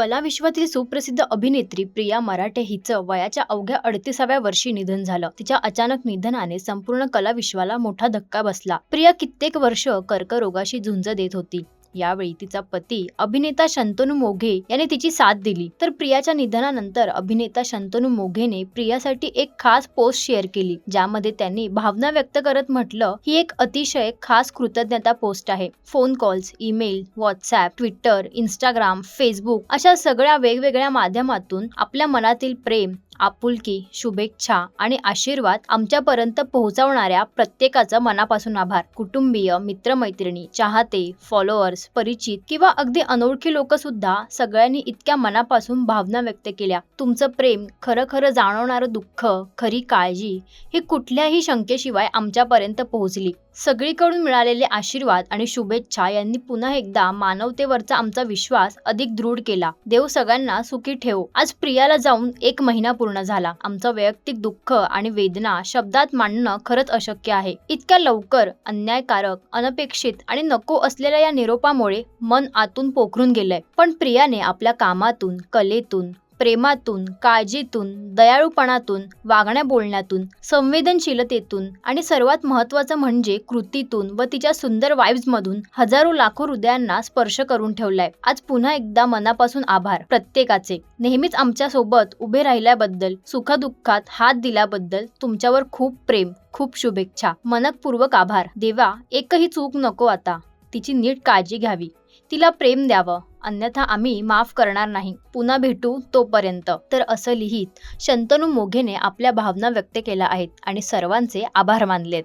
कलाविश्वातील सुप्रसिद्ध अभिनेत्री प्रिया मराठे हिचं वयाच्या अवघ्या अडतीसाव्या वर्षी निधन झालं. तिच्या अचानक निधनाने संपूर्ण कलाविश्वाला मोठा धक्का बसला. प्रिया कित्येक वर्ष कर्करोगाशी झुंज देत होती. यावेळी तिचा पती अभिनेता शंतनू मोघे याने तिची साथ दिली. तर प्रियाच्या निधनानंतर अभिनेता शंतनू मोघेने प्रियासाठी एक खास पोस्ट शेअर केली ज्यामध्ये त्यांनी भावना व्यक्त करत म्हटलं ही एक अतिशय खास कृतज्ञता पोस्ट आहे. Phone calls email WhatsApp Twitter Instagram Facebook अशा सगळ्या वेगवेगळ्या माध्यमातून आपल्या मनातील प्रेम आपुलकी शुभेच्छा आणि आशीर्वाद आमच्यापर्यंत पोहोचवणाऱ्या प्रत्येकाचं मनापासून आभार. कुटुंबीय मित्रमैत्रिणी चाहते फॉलोअर्स परिचित किंवा अगदी अनोळखी लोक सुद्धा सगळ्यांनी इतक्या मनापासून भावना व्यक्त केल्या. तुमचं प्रेम खरं खरं जाणवणारं दुःख खरी काळजी ही कुठल्याही शंकेशिवाय आमच्यापर्यंत पोहोचली. सगळीकडून मिळालेले आशीर्वाद आणि शुभेच्छा यांनी पुन्हा एकदा मानवतेवरचा आमचा विश्वास अधिक दृढ केला. देव सगळ्यांना सुखी ठेव. आज प्रियाला जाऊन एक महिना पूर्ण पूर्ण झाला. आमचं वैयक्तिक दुःख आणि वेदना शब्दात मांडणं खरंच अशक्य आहे. इतक्या लवकर अन्यायकारक अनपेक्षित आणि नको असलेल्या या निरोपामुळे मन आतून पोखरून गेलंय. पण प्रियाने आपल्या कामातून कलेतून प्रेमातून काळजीतून दयाळूपणातून वागण्या बोलण्यातून संवेदनशीलतेतून आणि सर्वात महत्त्वाचं म्हणजे कृतीतून व तिच्या सुंदर वाईब्समधून हजारो लाखो हृदयांना स्पर्श करून ठेवलाय. आज पुन्हा एकदा मनापासून आभार प्रत्येकाचे. नेहमीच आमच्यासोबत उभे राहिल्याबद्दल सुखदुःखात हात दिल्याबद्दल तुमच्यावर खूप प्रेम खूप शुभेच्छा. मनपूर्वक आभार. देवा एकही चूक नको आता. तिची नीट काळजी घ्यावी. तिला प्रेम द्यावं. अन्यथा आम्ही माफ करणार नाही. पुन्हा भेटू तोपर्यंत. तर असं लिहित शंतनू मोघेने आपल्या भावना व्यक्त केल्या आहेत आणि सर्वांचे आभार मानलेत.